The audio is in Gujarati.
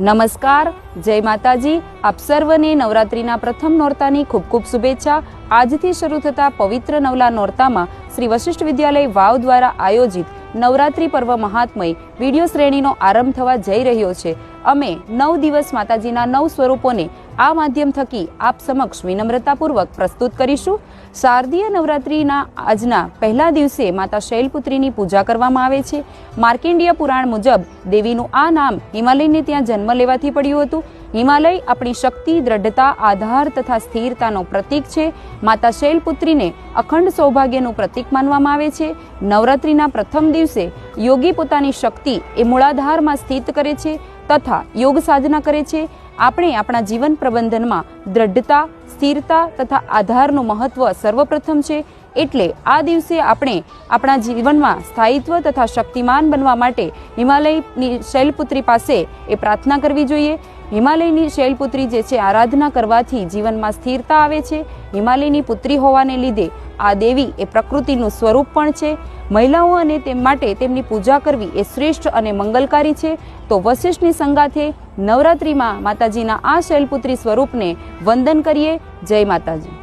નમસ્કાર, જય માતાજી. આપ સર્વને નવરાત્રિના પ્રથમ નોરતાની ખૂબ ખૂબ શુભેચ્છા. આજથી શરૂ થતા પવિત્ર નવલા નોરતામાં શ્રી વશિષ્ઠ વિદ્યાલય વાવ દ્વારા આયોજિત નવરાત્રિ પર્વ મહાત્મય વીડિયો શ્રેણીનો આરંભ થવા જઈ રહ્યો છે. અમે નવ દિવસ માતાજીના નવ સ્વરૂપોને આ માધ્યમ થકી આપ સમક્ષ વિનમ્રતાપૂર્વક પ્રસ્તુત કરીશું. શારદીય નવરાત્રિના આજના પહેલા દિવસે માતા શૈલપુત્રીની પૂજા કરવામાં આવે છે. માર્કિંડીય પુરાણ મુજબ દેવીનું આ નામ હિમાલયને ત્યાં જન્મ લેવાથી પડ્યું હતું. હિમાલય આપણી શક્તિ, દ્રઢતા, આધાર તથા સ્થિરતાનો પ્રતીક છે. માતા શૈલપુત્રીને અખંડ સૌભાગ્યનું પ્રતીક માનવામાં આવે છે. નવરાત્રિના પ્રથમ દિવસે યોગી પોતાની શક્તિ એ મૂળાધારમાં સ્થિત કરે છે તથા યોગ સાધના કરે છે. આપણે આપણા જીવન પ્રબંધનમાં દ્રઢતા, સ્થિરતા તથા આધારનું મહત્વ સર્વપ્રથમ છે. એટલે આ દિવસે આપણે આપણા જીવનમાં સ્થાયિત્વ તથા શક્તિમાન બનવા માટે હિમાલયની શૈલપુત્રી પાસે એ પ્રાર્થના કરવી જોઈએ. હિમાલયની શૈલપુત્રી જે છે, આરાધના કરવાથી જીવનમાં સ્થિરતા આવે છે. હિમાલયની પુત્રી હોવાને લીધે આ દેવી એ પ્રકૃતિનું સ્વરૂપ પણ છે. મહિલાઓ અને તેમ માટે તેમની પૂજા કરવી એ શ્રેષ્ઠ અને મંગલકારી છે. તો વશિષ્ઠની સંગાથે નવરાત્રિમાં માતાજીના આ શૈલપુત્રી સ્વરૂપને વંદન કરીએ. જય માતાજી.